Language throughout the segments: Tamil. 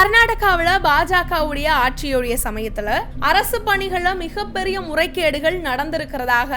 கர்நாடகாவில் பாஜகவுடைய ஆட்சியுடைய சமயத்தில் அரசு பணிகளில் மிகப்பெரிய முறைகேடுகள் நடந்திருக்கிறதாக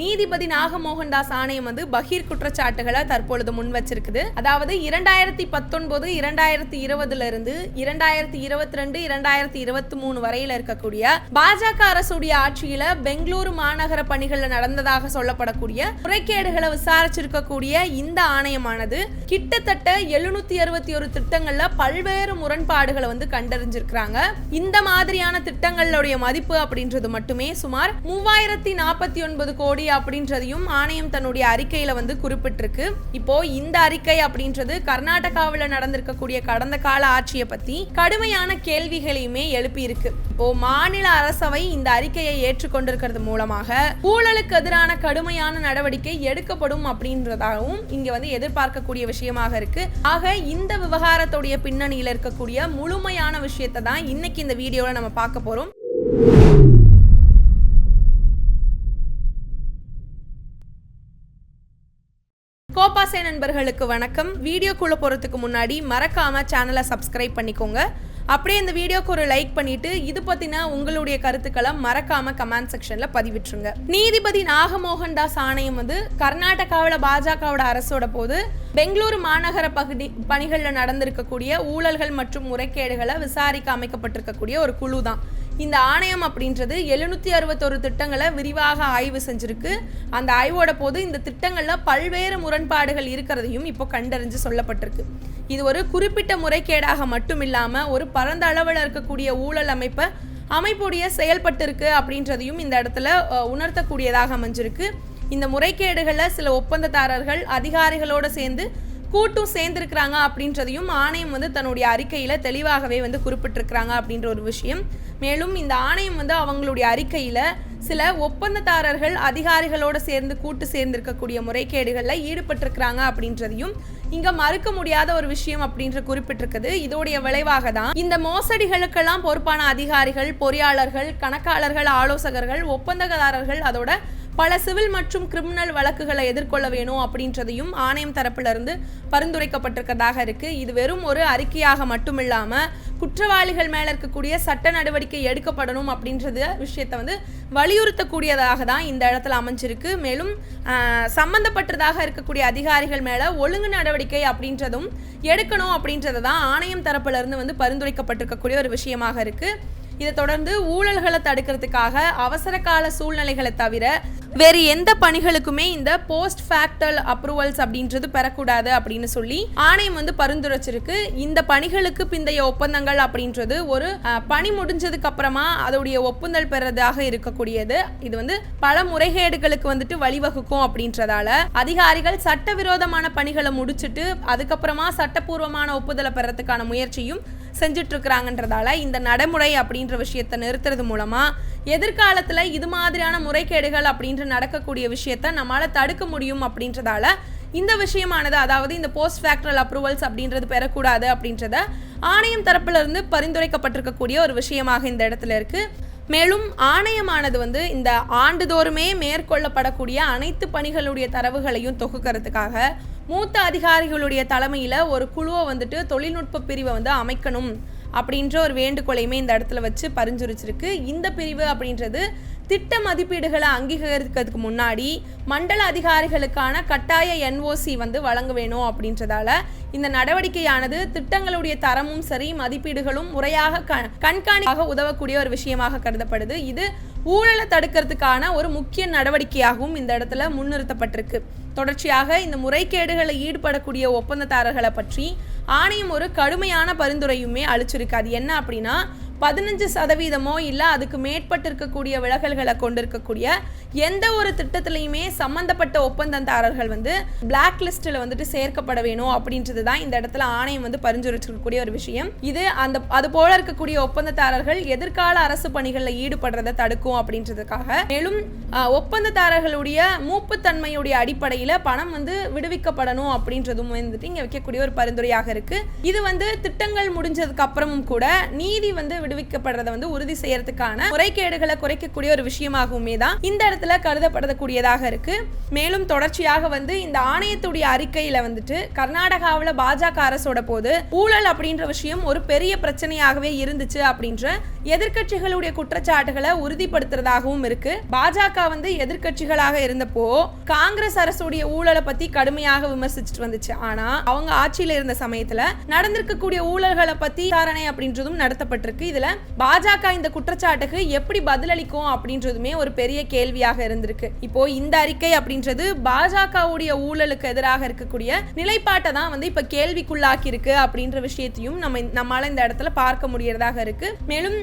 நீதிபதி நாகமோகன் தாஸ் ஆணையம் வந்து பகீர் குற்றச்சாட்டுகளை தற்பொழுது முன் வச்சிருக்குது. அதாவது இரண்டாயிரத்தி பத்தொன்பது இரண்டாயிரத்தி இருபதுல இருந்து இரண்டாயிரத்தி இருபத்தி ரெண்டு இரண்டாயிரத்தி இருபத்தி மூணு வரையில இருக்கக்கூடிய பாஜக அரசுடைய ஆட்சியில பெங்களூரு மாநகர பணிகள்ல நடந்ததாக சொல்லப்படக்கூடிய முறைகேடுகளை விசாரிச்சிருக்கக்கூடிய இந்த ஆணையமானது கிட்டத்தட்ட எழுநூத்தி அறுபத்தி ஒரு திட்டங்கள்ல பல்வேறு முரண்பாடுகளை வந்து கண்டறிஞ்சிருக்கிறாங்க. இந்த மாதிரியான திட்டங்களுடைய மதிப்பு அப்படின்றது மட்டுமே. சுமார் மூவாயிரத்தி நாற்பத்தி ஒன்பது கோடி அப்படின்றதையும் ஆணையம் தன்னுடைய அறிக்கையில வந்து குறிப்பிட்டிருக்கு. இப்போ இந்த அறிக்கை அப்படின்றது கர்நாடகாவில் நடந்திருக்கக்கூடிய கடந்த கால ஆட்சியை பத்தி கடுமையான கேள்விகளையுமே எழுப்பியிருக்கு. இப்போ மாநில அரசவை இந்த அறிக்கையை ஏற்றுக்கொண்டிருக்கிறது மூலமாக ஊழலுக்கு எதிரான கடுமையான நடவடிக்கை எடுக்கப்படும் அப்படின்றதாகவும் இங்க வந்து எதிர்பார்க்கக்கூடிய விஷயமாக இருக்கு. ஆக இந்த விவகாரத்துடைய பின்னணியில் இருக்கக்கூடிய முழுமையான விஷயத்தை தான் இன்னைக்கு இந்த வீடியோவில் நம்ம பார்க்க போறோம். கோபாசை நண்பர்களுக்கு வணக்கம். வீடியோக்குள்ளே போகிறதுக்கு முன்னாடி மறக்காமல் சேனலை சப்ஸ்கிரைப் பண்ணிக்கோங்க. அப்படியே இந்த வீடியோக்கு ஒரு லைக் பண்ணிட்டு இது பற்றின உங்களுடைய கருத்துக்களை மறக்காம கமெண்ட் செக்ஷனில் பதிவிட்டுருங்க. நீதிபதி நாகமோகன் தாஸ் ஆணையம் வந்து கர்நாடகாவில் பாஜகவோட அரசோட போது பெங்களூரு மாநகர பகுதி பணிகளில் நடந்திருக்கக்கூடிய ஊழல்கள் மற்றும் முறைகேடுகளை விசாரிக்க அமைக்கப்பட்டிருக்கக்கூடிய ஒரு குழு தான் இந்த ஆணையம் அப்படின்றது எழுநூற்றி அறுபத்தொரு திட்டங்களை விரிவாக ஆய்வு செஞ்சுருக்கு. அந்த ஆய்வோட போது இந்த திட்டங்களில் பல்வேறு முரண்பாடுகள் இருக்கிறதையும் இப்போ கண்டறிஞ்சு சொல்லப்பட்டிருக்கு. இது ஒரு குறிப்பிட்ட முறைகேடாக மட்டும் இல்லாமல் ஒரு பரந்த அளவில் இருக்கக்கூடிய ஊழல் அமைப்பை அமைப்புடைய செயல்பட்டிருக்கு அப்படின்றதையும் இந்த இடத்துல உணர்த்தக்கூடியதாக அமைஞ்சிருக்கு. இந்த முறைகேடுகளில் சில ஒப்பந்ததாரர்கள் அதிகாரிகளோடு சேர்ந்து கூட்டும் சேர்ந்திருக்கிறாங்க அப்படின்றதையும் ஆணையம் வந்து தன்னுடைய அறிக்கையில் தெளிவாகவே வந்து குறிப்பிட்டிருக்கிறாங்க அப்படின்ற ஒரு விஷயம். மேலும் இந்த ஆணையம் வந்து அவங்களுடைய அறிக்கையில் சில ஒப்பந்ததாரர்கள் அதிகாரிகளோடு சேர்ந்து கூட்டு சேர்ந்திருக்கக்கூடிய முறைகேடுகளில் ஈடுபட்டிருக்கிறாங்க அப்படின்றதையும் இங்க மறுக்க முடியாத ஒரு விஷயம் அப்படின்ற குறிப்பிட்டிருக்குது. இதோடைய விளைவாக தான் இந்த மோசடிகளுக்கெல்லாம் பொறுப்பான அதிகாரிகள் பொறியாளர்கள் கணக்காளர்கள் ஆலோசகர்கள் ஒப்பந்ததாரர்கள் அதோட பல சிவில் மற்றும் கிரிமினல் வழக்குகளை எதிர்கொள்ள வேணும் அப்படின்றதையும் ஆணையம் தரப்பிலிருந்து பரிந்துரைக்கப்பட்டிருக்கிறதாக இருக்கு. இது வெறும் ஒரு அறிக்கையாக மட்டுமில்லாமல் குற்றவாளிகள் மேல இருக்கக்கூடிய சட்ட நடவடிக்கை எடுக்கப்படணும் அப்படின்றது விஷயத்தை வந்து வலியுறுத்தக்கூடியதாக தான் இந்த இடத்துல அமைஞ்சிருக்கு. மேலும் சம்பந்தப்பட்டதாக இருக்கக்கூடிய அதிகாரிகள் மேல ஒழுங்கு நடவடிக்கை அப்படின்றதும் எடுக்கணும் அப்படின்றது தான் ஆணையம் தரப்பிலிருந்து வந்து பரிந்துரைக்கப்பட்டிருக்கக்கூடிய ஒரு விஷயமாக இருக்குது இதை தொடர்ந்து ஊழல்களை தடுக்கிறதுக்காக அவசர கால சூழ்நிலைகளை தவிர வேறு எந்த பணிகளுக்குமே இந்த போஸ்ட் ஃபேக்டல் அப்ரூவல்ஸ் அப்படின்றது பெறக்கூடாது அப்படின்னு சொல்லி ஆணையம் வந்து பரிந்துரைச்சிருக்கு. இந்த பணிகளுக்கு பிந்தைய ஒப்பந்தங்கள் அப்படின்றது ஒரு பணி முடிஞ்சதுக்கு அப்புறமா அதோடைய ஒப்புந்தல் பெறதாக இருக்கக்கூடியது. இது வந்து பல முறைகேடுகளுக்கு வந்துட்டு வழிவகுக்கும் அப்படின்றதால அதிகாரிகள் சட்டவிரோதமான பணிகளை முடிச்சிட்டு அதுக்கப்புறமா சட்டப்பூர்வமான ஒப்புதலை பெறத்துக்கான முயற்சியும் செஞ்சுட்டுருக்குறாங்கன்றதால இந்த நடைமுறை அப்படின்ற விஷயத்தை நிறுத்துறது மூலமாக எதிர்காலத்தில் இது மாதிரியான முறைகேடுகள் அப்படின்ற நடக்கக்கூடிய விஷயத்த நம்மளால் தடுக்க முடியும் அப்படின்றதால இந்த விஷயமானது அதாவது இந்த போஸ்ட் ஃபேக்டரல் அப்ரூவல்ஸ் அப்படின்றது பெறக்கூடாது அப்படின்றத ஆணையம் தரப்பிலிருந்து பரிந்துரைக்கப்பட்டிருக்கக்கூடிய ஒரு விஷயமாக இந்த இடத்துல இருக்குது மேலும் ஆணையமானது வந்து இந்த ஆண்டுதோறுமே மேற்கொள்ளப்படக்கூடிய அனைத்து பணிகளுடைய தரவுகளையும் தொகுக்கிறதுக்காக மூத்த அதிகாரிகளுடைய தலைமையில் ஒரு குழுவை வந்துட்டு தொழில்நுட்ப பிரிவை வந்து அமைக்கணும் அப்படின்ற ஒரு வேண்டுகோளையுமே இந்த இடத்துல வச்சு பரிஞ்சுரிச்சிருக்கு இந்த பிரிவு அப்படின்றது திட்ட மதிப்பீடுகளை அங்கீகரிக்கிறதுக்கு முன்னாடி மண்டல அதிகாரிகளுக்கான கட்டாய என்ஓசி வந்து வழங்க வேணும் அப்படின்றதால இந்த நடவடிக்கையானது திட்டங்களுடைய தரமும் சரி மதிப்பீடுகளும் முறையாக க கண்காணிப்பாக உதவக்கூடிய ஒரு விஷயமாக கருதப்படுது. இது ஊழலை தடுக்கிறதுக்கான ஒரு முக்கிய நடவடிக்கையாகவும் இந்த இடத்துல முன்னிறுத்தப்பட்டிருக்கு. தொடர்ச்சியாக இந்த முறைகேடுகளை ஈடுபடக்கூடிய ஒப்பந்ததாரர்களை பற்றி ஆணையம் ஒரு கடுமையான பரிந்துரையுமே அளிச்சிருக்கு. அது என்ன அப்படின்னா பதினஞ்சு சதவீதமோ இல்லை அதுக்கு மேற்பட்டு இருக்கக்கூடிய விலகல்களை கொண்டிருக்கக்கூடிய எந்த ஒரு திட்டத்திலையுமே சம்பந்தப்பட்ட ஒப்பந்ததாரர்கள் வந்து பிளாக் லிஸ்ட்டில் வந்துட்டு சேர்க்கப்பட வேணும் அப்படின்றது தான் இந்த இடத்துல ஆணையம் வந்து பரிந்துரைச்சிருக்கக்கூடிய ஒரு விஷயம். இது அந்த அது போல இருக்கக்கூடிய ஒப்பந்ததாரர்கள் எதிர்கால அரசு பணிகளில் ஈடுபடுறதை தடுக்கும் அப்படின்றதுக்காக. மேலும் ஆஹ், ஒப்பந்ததாரர்களுடைய மூப்புத்தன்மையுடைய அடிப்படையில் பணம் வந்து விடுவிக்கப்படணும் அப்படின்றதும் வந்துட்டு இங்கே வைக்கக்கூடிய ஒரு பரிந்துரையாக இருக்கு. இது வந்து திட்டங்கள் முடிஞ்சதுக்கு அப்புறமும் கூட நீதி வந்து விடுவிக்கப்படுறத வந்து உறுதி செய்யறதுக்கான முறைகேடுகளை குறைக்கக்கூடிய ஒரு விஷயமாகவுமே தான் இந்த இடத்துல கருதப்படக்கூடியதாக இருக்கு. மேலும் தொடர்ச்சியாக வந்து இந்த ஆணையத்துடைய அறிக்கையில வந்துட்டு கர்நாடகாவில் பாஜக அரசோட போது ஊழல் அப்படின்ற விஷயம் ஒரு பெரிய பிரச்சனையாகவே இருந்துச்சு அப்படின்ற எதிர்கட்சிகளுடைய குற்றச்சாட்டுகளை உறுதிப்படுத்துறதாகவும் இருக்கு. பாஜக வந்து எதிர்கட்சிகளாக இருந்தப்போ காங்கிரஸ் அரசுடைய ஊழலை பத்தி கடுமையாக விமர்சிச்சுட்டு வந்துச்சு. ஆனா அவங்க ஆட்சியில இருந்த சமயத்துல நடந்திருக்கக்கூடிய ஊழல்களை பத்தி விசாரணை அப்படின்றதும் நடத்தப்பட்டிருக்கு. இதில் பாஜக இந்த குற்றச்சாட்டுக்கு எப்படி பதிலளிக்கும் அப்படின்றதுமே ஒரு பெரிய கேள்வியாக இருந்திருக்கு. இப்போ இந்த அறிக்கை அப்படின்றது பாஜகவுடைய ஊழலுக்கு எதிராக இருக்கக்கூடிய நிலைப்பாட்டை தான் வந்து இப்போ கேள்விக்குள்ளாக்கி இருக்கு அப்படின்ற விஷயத்தையும் நம்ம நம்மளால இந்த இடத்துல பார்க்க முடியறதாக இருக்கு. மேலும்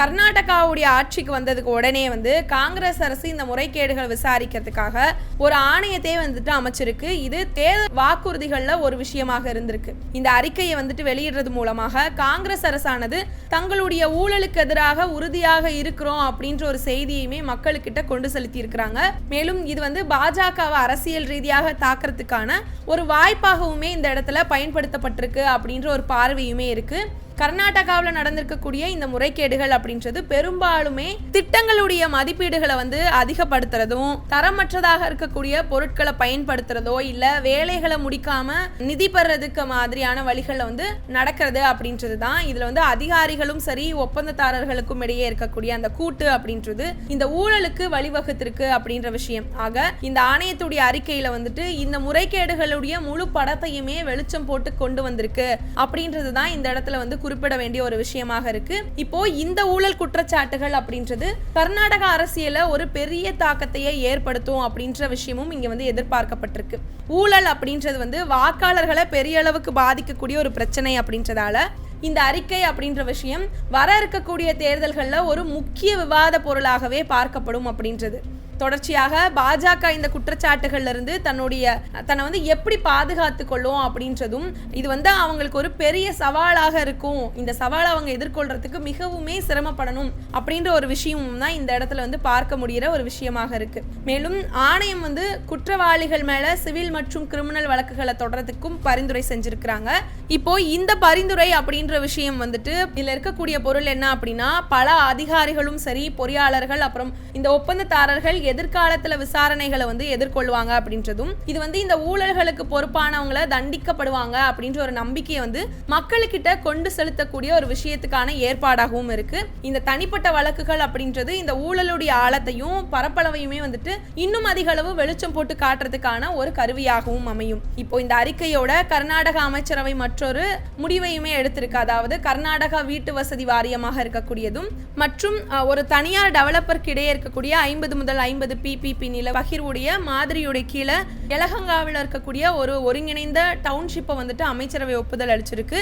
கர்நாடகாவுடைய ஆட்சிக்கு வந்ததுக்கு உடனே வந்து காங்கிரஸ் அரசு இந்த முறைகேடுகள் விசாரிக்கிறதுக்காக ஒரு ஆணையத்தை வந்துட்டு அமைச்சிருக்கு. இது தேர்தல் வாக்குறுதிகள்ல ஒரு விஷயமாக இருந்திருக்கு. இந்த அறிக்கையை வந்துட்டு வெளியிடுறது மூலமாக காங்கிரஸ் அரசானது தங்களுடைய ஊழலுக்கு எதிராக உறுதியாக இருக்கிறோம் அப்படின்ற ஒரு செய்தியுமே மக்களுக்கிட்ட கொண்டு செலுத்தி இருக்கிறாங்க மேலும் இது வந்து பாஜகவை அரசியல் ரீதியாக தாக்குறதுக்கான ஒரு வாய்ப்பாகவுமே இந்த இடத்துல பயன்படுத்தப்பட்டிருக்கு அப்படின்ற ஒரு பார்வையுமே இருக்கு. கர்நாடகாவில் நடந்திருக்கக்கூடிய இந்த முறைகேடுகள் அப்படின்றது பெரும்பாலுமே திட்டங்களுடைய மதிப்பீடுகளை வந்து அதிகப்படுத்துறதும் தரமற்றதாக இருக்கக்கூடிய பொருட்களை பயன்படுத்துறதோ இல்ல வேலைகளை முடிக்காம நிதி பெறதுக்கு மாதிரியான வழிகளில் வந்து நடக்கிறது அப்படின்றது தான் இதுல வந்து அதிகாரிகளும் சரி ஒப்பந்ததாரர்களுக்கும் இடையே இருக்கக்கூடிய அந்த கூட்டு அப்படின்றது இந்த ஊழலுக்கு வழிவகுத்திருக்கு அப்படின்ற விஷயம். ஆக இந்த ஆணையத்துடைய அறிக்கையில வந்துட்டு இந்த முறைகேடுகளுடைய முழு படத்தையுமே வெளிச்சம் போட்டு கொண்டு வந்திருக்கு அப்படின்றது தான் இந்த இடத்துல வந்து குறிப்பிட வேண்டிய ஒரு விஷயமாக இருக்கு. இப்போ இந்த ஊழல் குற்றச்சாட்டுகள் அப்படின்றது கர்நாடக அரசியல ஒரு பெரிய தாக்கத்தையே ஏற்படுத்தும் அப்படின்ற விஷயமும் இங்க வந்து எதிர்பார்க்கப்பட்டிருக்கு. ஊழல் அப்படின்றது வந்து வாக்காளர்களை பெரிய அளவுக்கு பாதிக்கக்கூடிய ஒரு பிரச்சனை அப்படின்றதால இந்த அறிக்கை அப்படின்ற விஷயம் வர இருக்கக்கூடிய தேர்தல்களில் ஒரு முக்கிய விவாத பொருளாகவே பார்க்கப்படும் அப்படின்றது. தொடர்ச்சியாக பாஜக இந்த குற்றச்சாட்டுகள்ல இருந்து தன்னுடைய தன்னை வந்து எப்படி பாதுகாத்து கொள்ளும் அப்படின்றதும் இது வந்து அவங்களுக்கு ஒரு பெரிய சவாலாக இருக்கும். இந்த சவாலை அவங்க எதிர்கொள்றதுக்கு மிகவுமே சிரமப்படணும் அப்படின்ற ஒரு விஷயமும் தான் இந்த இடத்துல வந்து பார்க்க முடிகிற ஒரு விஷயமாக இருக்கு. மேலும் ஆணையம் வந்து குற்றவாளிகள் மேல சிவில் மற்றும் கிரிமினல் வழக்குகளை தொடர்றதுக்கும் பரிந்துரை செஞ்சிருக்கிறாங்க. இப்போ இந்த பரிந்துரை அப்படின்ற விஷயம் வந்துட்டு இதுல இருக்கக்கூடிய பொருள் என்ன அப்படின்னா பல அதிகாரிகளும் சரி பொறியாளர்கள் அப்புறம் இந்த ஒப்பந்ததாரர்கள் எதிர்காலத்துல விசாரணைகளை வந்து எதிர்கொள்வாங்க அப்படின்றதும் இது வந்து இந்த ஊழல்களுக்கு பொறுப்பானவங்களை தண்டிக்கப்படுவாங்க அப்படின்ற ஒரு நம்பிக்கையை வந்து மக்களுக்கிட்ட கொண்டு செலுத்தக்கூடிய ஒரு விஷயத்துக்கான ஏற்பாடாகவும் இருக்கு. இந்த தனிப்பட்ட வழக்குகள் அப்படின்றது இந்த ஊழலுடைய ஆழத்தையும் பரப்பளவையுமே வந்துட்டு இன்னும் அதிக அளவு வெளிச்சம் போட்டு காட்டுறதுக்கான ஒரு கருவியாகவும் அமையும். இப்போ இந்த அறிக்கையோட கர்நாடக அமைச்சரவை மற்றும் மற்றொரு முடிவையுமே எடுத்திருக்கு. அதாவது கர்நாடகா வீட்டு வசதி வாரியமாக இருக்கக்கூடியதும் மற்றும் ஒரு தனியார் டெவலப்பருக்கு இடையே இருக்கக்கூடிய ஐம்பது முதல் ஐம்பது பிபிபி நில பகிர்வுடைய மாதிரியுடைய கீழே எலகங்காவில் இருக்கக்கூடிய ஒரு ஒருங்கிணைந்த டவுன்ஷிப்பை வந்துட்டு அமைச்சரவை ஒப்புதல் அளிச்சிருக்கு.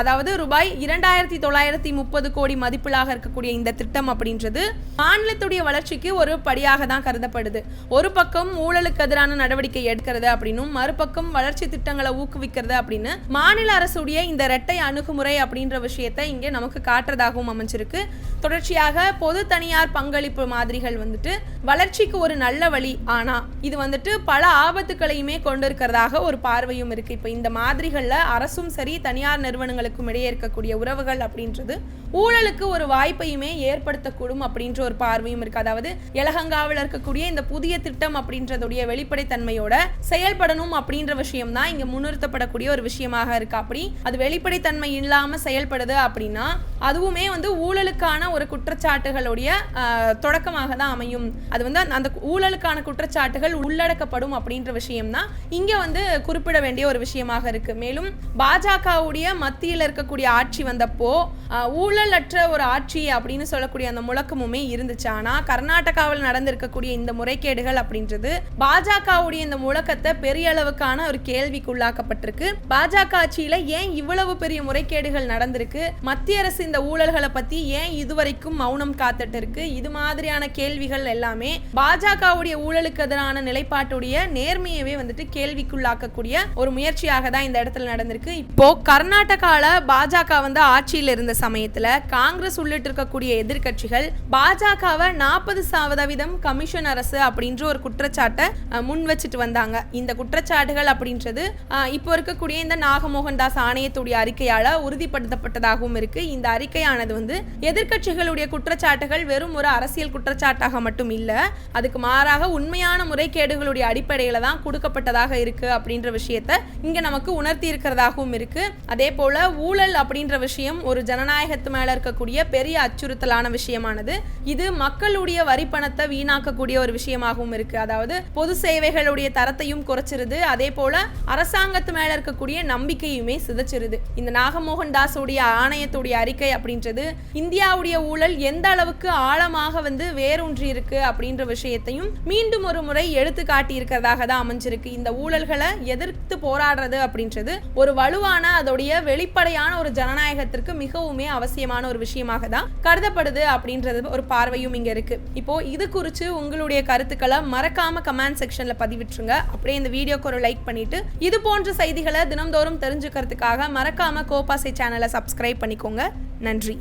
அதாவது ரூபாய் இரண்டாயிரத்தி தொள்ளாயிரத்தி முப்பது கோடி மதிப்பிலாக இருக்கக்கூடிய இந்த திட்டம் அப்படின்றது மாநிலத்துடைய வளர்ச்சிக்கு ஒரு படியாக தான் கருதப்படுது. ஒரு பக்கம் ஊழலுக்கு எதிரான நடவடிக்கை எடுக்கிறது அப்படின்னும் மறுபக்கம் வளர்ச்சி திட்டங்களை ஊக்குவிக்கிறது அப்படின்னு மாநில மாநில அரசுடைய இந்த இரட்டை அணுகுமுறை அப்படின்ற விஷயத்தை இங்கே நமக்கு காட்டுறதாகவும் அமைஞ்சிருக்கு. தொடர்ச்சியாக பொது தனியார் பங்களிப்பு மாதிரிகள் வந்துட்டு வளர்ச்சிக்கு ஒரு நல்ல வழி. ஆனா இது வந்துட்டு பல ஆபத்துக்களையுமே கொண்டிருக்கிறதாக ஒரு பார்வையும் இருக்கு. இப்போ இந்த மாதிரிகள்ல அரசும் சரி தனியார் நிறுவனங்களுக்கும் இடையே இருக்கக்கூடிய உறவுகள் அப்படின்றது ஊழலுக்கு ஒரு வாய்ப்பையுமே ஏற்படுத்தக்கூடும் அப்படின்ற ஒரு பார்வையும் இருக்கு. அதாவது எலகங்காவில் இருக்கக்கூடிய இந்த புதிய திட்டம் அப்படின்றதுடைய வெளிப்படைத்தன்மையோட செயல்படணும் அப்படின்ற விஷயம் தான் இங்க முன்னிறுத்தப்படக்கூடிய ஒரு விஷயமாக இருக்கு. அப்படி? அது வெளிப்படைத்தன்மை இல்லாம செயல்படுது அப்படின்னா அதுவுமே வந்து ஊழலுக்கான ஒரு குற்றச்சாட்டுகளுடைய தொடக்கமாக தான் அமையும். அது வந்து அந்த- ஊழலுக்கான குற்றச்சாட்டுகள் உள்ளடக்கப்படும் அப்படின்ற விஷயம் தான் வந்து குறிப்பிட வேண்டிய ஒரு விஷயமாக இருக்கு. மேலும் பாஜகவுடைய மத்தியில் இருக்கக்கூடிய ஆட்சி வந்தப்போ ஆஹ், ஊழலற்ற ஒரு ஆட்சி அப்படின்னு சொல்லக்கூடிய அந்த முழக்கமுமே இருந்துச்சு. ஆனா கர்நாடகாவில் நடந்திருக்கக்கூடிய இந்த முறைகேடுகள் அப்படின்றது பாஜகவுடைய இந்த முழக்கத்தை பெரிய அளவுக்கான ஒரு கேள்விக்குள்ளாக்கப்பட்டிருக்கு. பாஜக ஆட்சியில ஏன் இவ்வளவு பெரிய முறைகேடுகள் நடந்திருக்கு? மத்திய அரசு இந்த ஊழல்களை பத்தி ஏன் இதுவரைக்கும் மௌனம் காத்துட்டு இருக்கு இது மாதிரியான கேள்விகள் எல்லாமே பாஜகவுடைய ஊழலுக்கு எதிரான நிலைப்பாட்டுடைய நேர்மையவே வந்துட்டு கேள்விக்குள்ளாக்கக்கூடிய ஒரு முயற்சியாக தான் இந்த இடத்துல நடந்திருக்கு. இப்போ கர்நாடகால பாஜக வந்து ஆட்சியில் இருந்த சமயத்துல காங்கிரஸ் உள்ளிட்டு இருக்கக்கூடிய எதிர்கட்சிகள் பாஜகவை நாற்பது சதவீதம் கமிஷன் அரசு அப்படின்ற ஒரு குற்றச்சாட்டை முன் வச்சுட்டு வந்தாங்க. இந்த குற்றச்சாட்டுகள் அப்படின்றது இப்போ இருக்கக்கூடிய இந்த நாகமோகன் தாஸ் ஆணையத்துடைய அறிக்கையால உறுதிப்படுத்தப்பட்டதாகவும் இருக்கு. இந்த அறிக்கையானது வந்து எதிர்கட்சிகளுடைய குற்றச்சாட்டுகள் வெறும் ஒரு அரசியல் குற்றச்சாட்டாக மட்டும் இல்லை அதுக்கு மாறாக உண்மையான முறைகேடுகளுடைய அடிப்படையில தான் கொடுக்கப்பட்டதாக இருக்கு அப்படின்ற விஷயத்த இங்க நமக்கு உணர்த்தி இருக்கிறதாகவும் இருக்கு. அதே போல ஊழல் அப்படின்ற விஷயம் ஒரு ஜனநாயகத்து மேல இருக்கக்கூடிய பெரிய அச்சுறுத்தலான விஷயமானது. இது மக்களுடைய வரி பணத்தை வீணாக்கக்கூடிய ஒரு விஷயமாகவும் இருக்கு. அதாவது பொது சேவைகளுடைய தரத்தையும் குறைச்சிருது. அதே போல அரசாங்கத்து மேல இருக்கக்கூடிய நம்பிக்கையுமே சிதைச்சிருது. இந்த நாகமோகன் தாஸுடைய ஆணையத்துடைய அறிக்கை அப்படின்றது இந்தியாவுடைய ஊழல் எந்த அளவுக்கு ஆழமாக வந்து வேரூன்றி இருக்கு அப்படின்ற விஷயத்தையும் மீண்டும் ஒரு முறை எடுத்து காட்டியிருக்கிறதாக தான் அமைஞ்சிருக்கு. இந்த ஊழல்களை எதிர்த்து போராடுறது அப்படின்றது ஒரு வலுவான அதோடைய வெளிப்படையான ஒரு ஜனநாயகத்திற்கு மிகவுமே அவசியமான ஒரு விஷயமாக தான் கருதப்படுது அப்படின்றது ஒரு பார்வையும் இங்க இருக்கு. இப்போ இது குறித்து உங்களுடைய கருத்துக்களை மறக்காம கமெண்ட் செக்ஷன்ல பதிவிட்டுருங்க. அப்படியே இந்த வீடியோக்கு ஒரு லைக் பண்ணிட்டு இது போன்ற செய்திகளை தினம்தோறும் தெரிஞ்சுக்கிறதுக்காக மறக்காம கோபாசை சேனலை சப்ஸ்கிரைப் பண்ணிக்கோங்க. நன்றி.